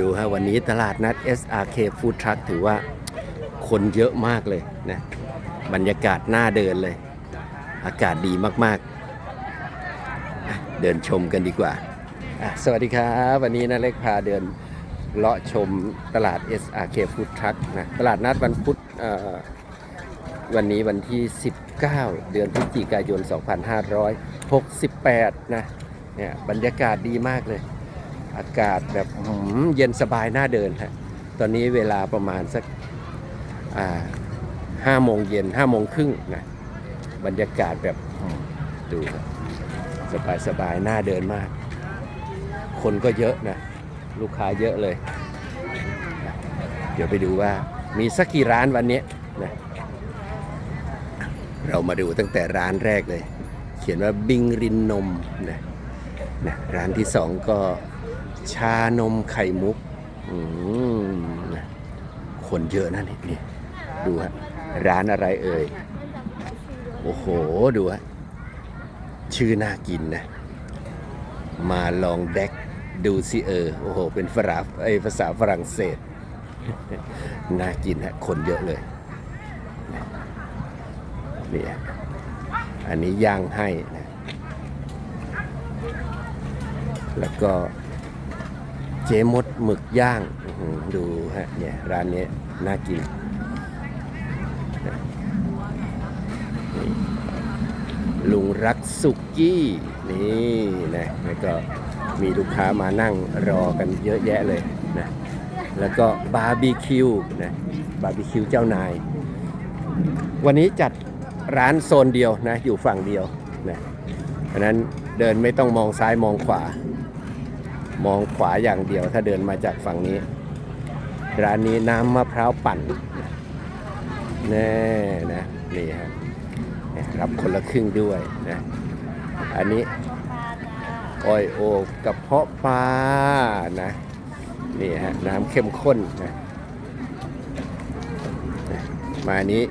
ดูฮะวันนี้ตลาดนัด SRK Food Truck ถือว่าคนเยอะมากเลยนะบรรยากาศน่าเดินเลย อากาศดีมากๆ เดินชมกันดีกว่า สวัสดีครับวันนี้นะเล็กพาเดินเลาะชมตลาด SRK Food Truck นะตลาดนัดวันพุธวันนี้วันที่ 19 เดือนพฤศจิกายน 2568 นะเนี่ยบรรยากาศดีมากเลย อากาศแบบเย็นสบายน่าเดินฮะตอนนี้เวลาประมาณสักห้าโมงเย็นห้าโมงครึ่งนะบรรยากาศแบบดูสบายสบายน่าเดินมาก คนก็เยอะนะ ลูกค้าเยอะเลย เดี๋ยวไปดูว่ามีสักกี่ร้านวันนี้นะเรามาดูตั้งแต่ร้านแรกเลย เขียนว่าบิงรินนมนะนะร้านที่สองก็ ชานมไข่มุกอืมนะคนเยอะนะนี่นี่ดูฮะร้านอะไรเอ่ย โอ้โห ดูฮะชื่อน่ากินนะ มาลองแดกดูสิเออ โอ้โห เป็นฝรั่งไอยภาษาฝรั่งเศส น่ากินฮะ คนเยอะเลยนี่ฮะอันนี้ย่างให้นะ แล้วก็ เจมดหมึกย่างดูฮะเนี่ยร้านนี้น่ากินลุงรักสุกี้นี่นะแล้วก็มีลูกค้ามานั่งรอกันเยอะแยะเลยนะแล้วก็บาร์บีคิวนะบาร์บีคิวเจ้านาย วันนี้จัดร้านโซนเดียวนะอยู่ฝั่งเดียวนะเพราะนั้นเดินไม่ต้องมองซ้ายมองขวา มองขวาอย่างเดียวถ้าเดินมาจากฝั่งนี้ ร้านนี้น้ำมะพร้าวปั่นแน่นะนี่ฮะรับคนละครึ่งด้วยนะอันนี้อ้อยโอกกระเพาะปลานะนี่ฮะน้ำเข้มข้นนะนะมานี้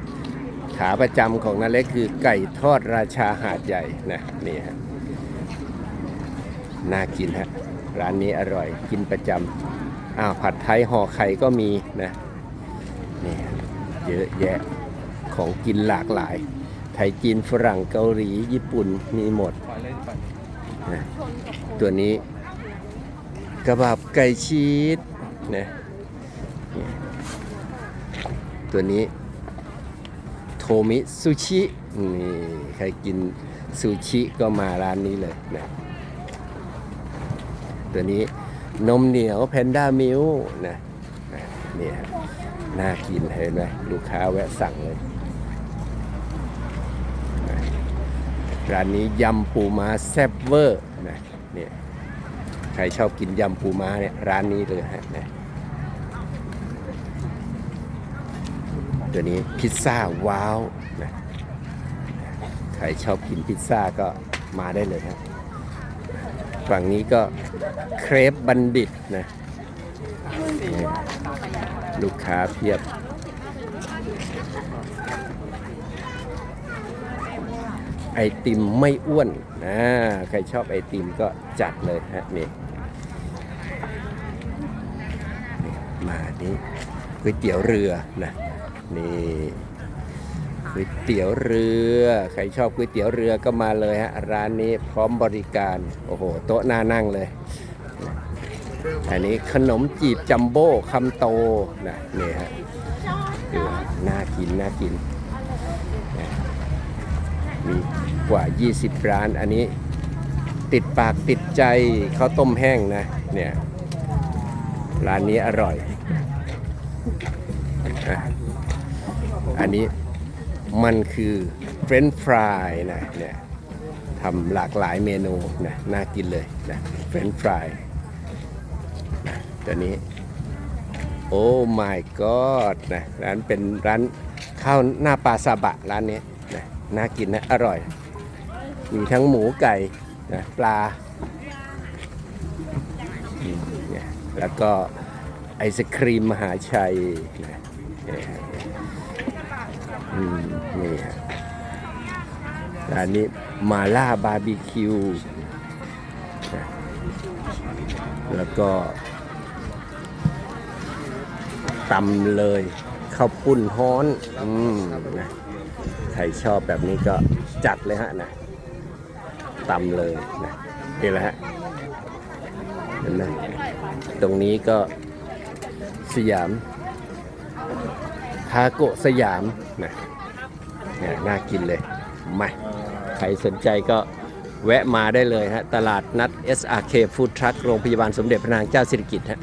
ขาประจำของนาเล็กคือไก่ทอดราชาหาดใหญ่นะนี่ฮะ น่ากินฮะร้านนี้อร่อยกินประจำอ้าวผัดไทยห่อไข่ก็มีนะนี่เยอะแยะของกินหลากหลาย ไทยจีนฝรั่งเกาหลีญี่ปุ่นมีหมดนะตัวนี้กระบับไก่ชีสนะนี่ตัวนี้โทมิซูชินี่ใครกินซูชิก็มาร้านนี้เลยนะ ตัวนี้นมเหนียวแพนด้ามิลนะนะเนี่ยน่ากินเห็นไหมลูกค้าแวะสั่งเลย ร้านนี้ยำปูม้าแซ่บเวอร์นะเนี่ยใครชอบกินยำปูม้าเนี่ยร้านนี้เลยฮะนะตัวนี้พิซซ่าว้าวนะใครชอบกินพิซซ่าก็มาได้เลยครับ ฝั่งนี้ก็เครปบัณฑิตนะลูกค้าเพียบ ไอติมไม่อ้วนนะใครชอบไอติมก็จัดเลยฮะนี่มานี้ก๋วยเตี๋ยวเรือนะนี่ ก๋วยเตี๋ยวเรือ ใครชอบก๋วยเตี๋ยวเรือก็มาเลยฮะ ร้านนี้พร้อมบริการ โอ้โห โต๊ะน่านั่งเลย อันนี้ขนมจีบจัมโบ้คำโตนะนี่ฮะดูน่ากิน น่ากิน มีกว่า 20 ร้าน อันนี้ติดปากติดใจข้าวต้มแห้งนะ เนี่ย ร้านนี้อร่อย อันนี้ มันคือเฟรนช์ฟรายนะเนี่ยทำหลากหลายเมนูนะน่ากินเลยนะเฟรนช์ฟรายตัวนี้ โอ้ my god นะร้านเป็นร้านข้าวหน้าปลาซาบะร้านนี้นะน่ากินนะอร่อย มีทั้งหมูไก่นะปลาเนี่ยแล้วก็ไอศครีมมหาชัยนะ อืมนี่ฮะร้านนี้มาล่าบาร์บีคิว แล้วก็ตำเลยข้าวปุ้นฮ้อน อืมนะใครชอบแบบนี้ก็จัดเลยฮะนะตำเลยนะนี่แหละฮะเห็นไหมตรงนี้ก็สยาม ทาโกสยามนะเนี่ยน่ากินเลยมาใครสนใจก็แวะมาได้เลยฮะ ตลาดนัด SRK Food Truck โรงพยาบาลสมเด็จพระนางเจ้าสิริกิติ์ฮะ